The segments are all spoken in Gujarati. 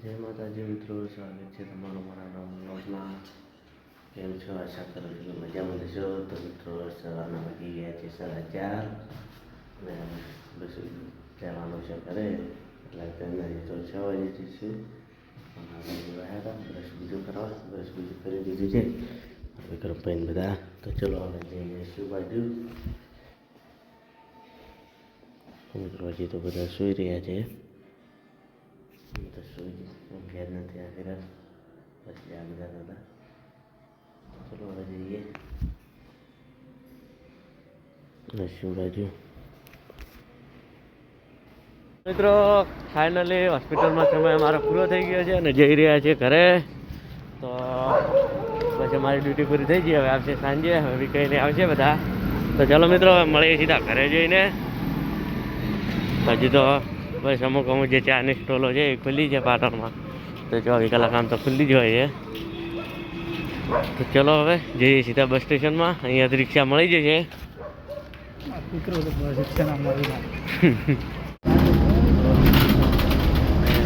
જય માતાજી મિત્રો, સ્વાગત છે તમારું મારા નવા વ્લોગમાં કેમ છો? આશા કરું છું મજામાં જશો તો મિત્રો સવારના વધી ગયા છે સાડા ચાર. અને બસ જવાનું છે ઘરે. એટલે અત્યારે તો છ વાગે જઈશું બ્રશ બીજું કરવા બ્રશ બીજું કરી દીધું છે. વિક્રમ પૈન બધા. તો ચલો હવે જઈ શું બાજુ મિત્રો, હજી તો બધા સૂઈ રહ્યા છે. હું તો સૂઈ ઘેર નથી આવ્યા પછી આ બધા હતા ચલો હવે જઈએ શું બાજુ મિત્રો ફાઇનલી હોસ્પિટલમાં સમય અમારો પૂરો થઈ ગયો છે અને જઈ રહ્યા છે ઘરે. તો પછી અમારી ડ્યુટી પૂરી થઈ ગઈ, હવે આવશે સાંજે, હવે બી કહીને આવશે બધા. તો ચાલો મિત્રો મળીએ સીધા ઘરે જઈને. હજી તો બસ અમુક અમુક જે ચાની સ્ટોલો છે એ ખુલ્લી છે પાટણમાં. તો ચોવીસ કલાક આમ તો ખુલ્લી જ હોય છે. તો ચલો હવે જઈએ સીધા બસ સ્ટેશનમાં. અહીંયાથી રિક્ષા મળી જશે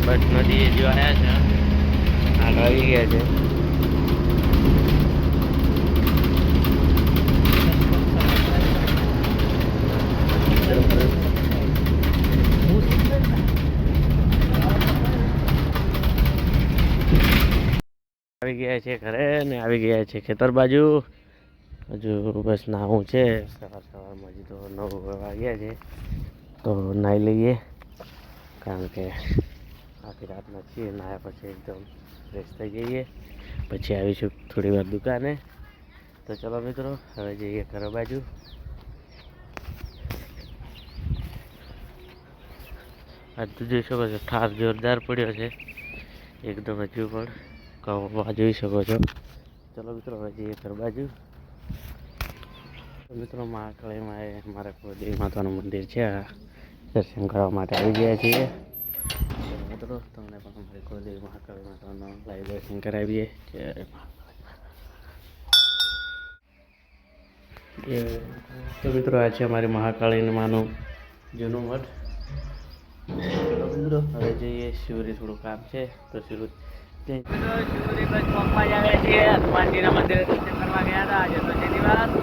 બસ નદી જો આવ્યા છે. આગળ આવી ગયા છે. આવી ગયા છે ઘરે ને આવી ગયા છે ખેતર બાજુ. હજુ બસ નાવું છે. સવાર સવારમાં હજી તો નવ વાગ્યા છે. તો નાહી લઈએ. કારણ કે આખી રાતના છીએ, નાહ્યા પછી એકદમ ફ્રેશ થઈ જઈએ. પછી આવીશું થોડી વાર દુકાને. તો ચલો મિત્રો, હવે જઈએ ઘર બાજુ. આજ તો જોઈ શકો છો, ઠાર જોરદાર પડ્યો છે. એકદમ હજુ પણ. કવા જોઈ શકો છો. ચલો મિત્રો, હવે જઈએ ઘર બાજુ. મિત્રો મહાકાળીમાં એ મારા કુળદેવી માતાનું મંદિર છે. દર્શન કરવા માટે આવી ગયા છીએ. મિત્રો, તમને પણ અમારી કુળદેવી મહાકાળી માતાનું લાઈવ દર્શન કરાવીએ. તો મિત્રો, આ છે અમારી મહાકાળી માનું જૂનું મઠ. મિત્રો, હવે જઈએ, શિવરી થોડું કામ છે. તો શિવરી જઈ શિવરી બસ ચોકમાં જ આવ્યા છીએ હનુમાનજીના મંદિરે દર્શન કરવા ગયા હતા આજે તો શનિવાર તો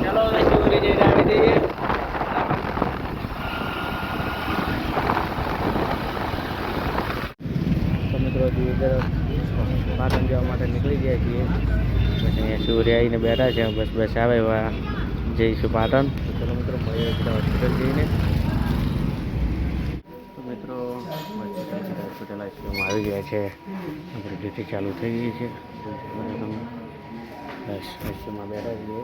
ચલો હવે શિવરી જઈને આવી જઈએ તો મિત્રો હજી તરફ પાટણ જવા માટે નીકળી ગયા છીએ પછી અહીંયા સૂર્ય આવીને બેઠા છે બસ બસ આવે એવા જઈશું પાટણ તો ચલો મિત્રો મળીએ સીધા હોસ્પિટલ જઈને તો મિત્રો આઈસીયુમાં આવી ગયા છે. આપણે ડ્યુટી ચાલુ થઈ ગઈ છે. બસ બેઠા છીએ.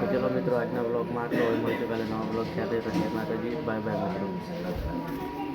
તો ચલો મિત્રો, આજના બ્લોગમાં આટલો. હોય મળશે પહેલાં નવા બ્લોગ સાથે. તો જય માતાજી. બાય બાય મિત્રો.